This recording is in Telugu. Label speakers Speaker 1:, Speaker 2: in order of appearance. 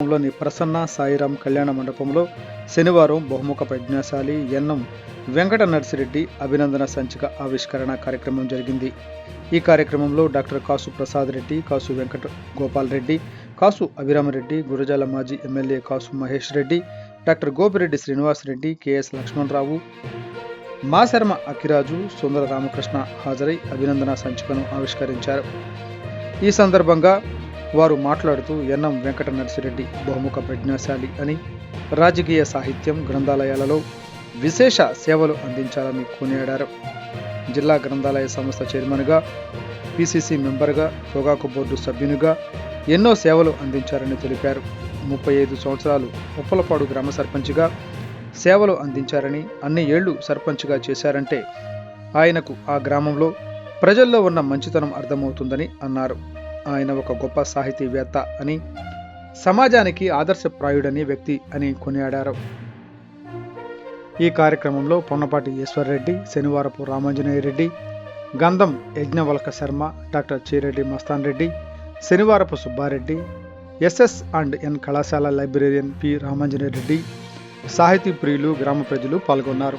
Speaker 1: లోని ప్రసన్న సాయిరాం కళ్యాణ మండపంలో శనివారం బహుముఖ ప్రజ్ఞాశాలి ఎన్నం వెంకట నర్సిరెడ్డి అభినందన సంచిక ఆవిష్కరణ కార్యక్రమం జరిగింది. ఈ కార్యక్రమంలో డాక్టర్ కాసు ప్రసాద్ రెడ్డి కాసు వెంకట గోపాల్ రెడ్డి కాసు అభిరామరెడ్డి గురజాల మాజీ MLA Kasu Mahesh Reddy doctor Gopireddy Srinivas Reddy KS Lakshmanarao మాశర్మ Akkiraju Sundara Ramakrishna హాజరై అభినందన సంచికను ఆవిష్కరించారు. ఈ సందర్భంగా వారు మాట్లాడుతూ ఎన్నం వెంకట నర్సిరెడ్డి బహుముఖ ప్రజ్ఞాశాలి అని రాజకీయ సాహిత్యం గ్రంథాలయాలలో విశేష సేవలు అందించాలని కొనియాడారు. జిల్లా గ్రంథాలయ సంస్థ చైర్మన్గా పిసిసి మెంబర్గా పొగాకు బోర్డు సభ్యునిగా ఎన్నో సేవలు అందించారని తెలిపారు. ముప్పై ఐదు సంవత్సరాలు ఉప్పలపాడు గ్రామ సర్పంచ్గా సేవలు అందించారని అన్ని ఏళ్ళు సర్పంచ్గా చేశారంటే ఆయనకు ఆ గ్రామంలో ప్రజల్లో ఉన్న మంచితనం అర్థమవుతుందని అన్నారు. ఆయన ఒక గొప్ప సాహితీవేత్త అని సమాజానికి ఆదర్శప్రాయుడని వ్యక్తి అని కొనియాడారు. ఈ కార్యక్రమంలో Ponnapati Eshwar Reddy Shanivarapu Ramanjaneya Reddy Gandham Yajnavalka Sharma doctor Chireddy Mastan Reddy Shanivarapu Subbareddy SS and N కళాశాల లైబ్రేరియన్ పి రామాంజనేయ రెడ్డి సాహితీ ప్రియులు గ్రామ ప్రజలు పాల్గొన్నారు.